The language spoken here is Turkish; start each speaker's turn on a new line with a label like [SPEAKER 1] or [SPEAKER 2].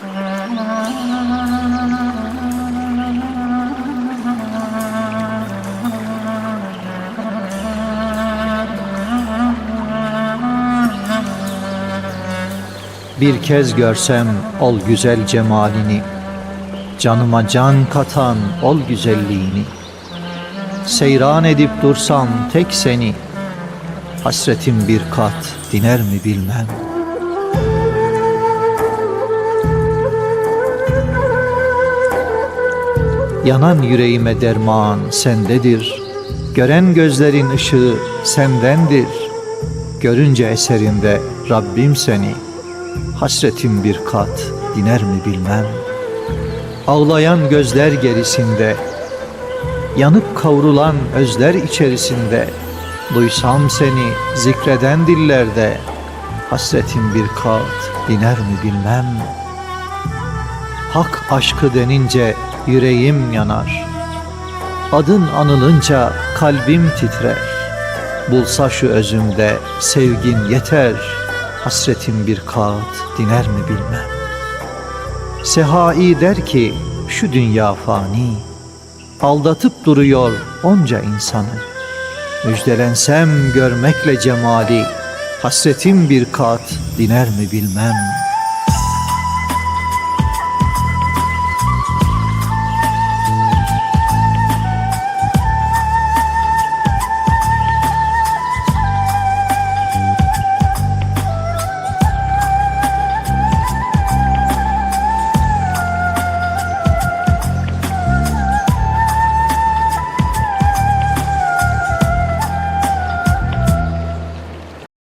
[SPEAKER 1] Bir kez görsem ol güzel cemalini Canıma can katan ol güzelliğini. Seyran edip dursam tek seni Hasretim bir kat diner mi bilmem Yanan yüreğime derman sendedir. Gören gözlerin ışığı sendendir. Görünce eserinde Rabbim seni. Hasretim bir kat diner mi bilmem. Ağlayan gözler gerisinde Yanıp kavrulan özler içerisinde Duysam seni zikreden dillerde Hasretim bir kat diner mi bilmem. Hak aşkı denince yüreğim yanar. Adın anılınca kalbim titrer. Bulsa şu özümde sevgin yeter. Hasretim bir kat diner mi bilmem. Sehai der ki şu dünya fani. Aldatıp duruyor onca insanı. Müjdelensem görmekle cemali. Hasretim bir kat diner mi bilmem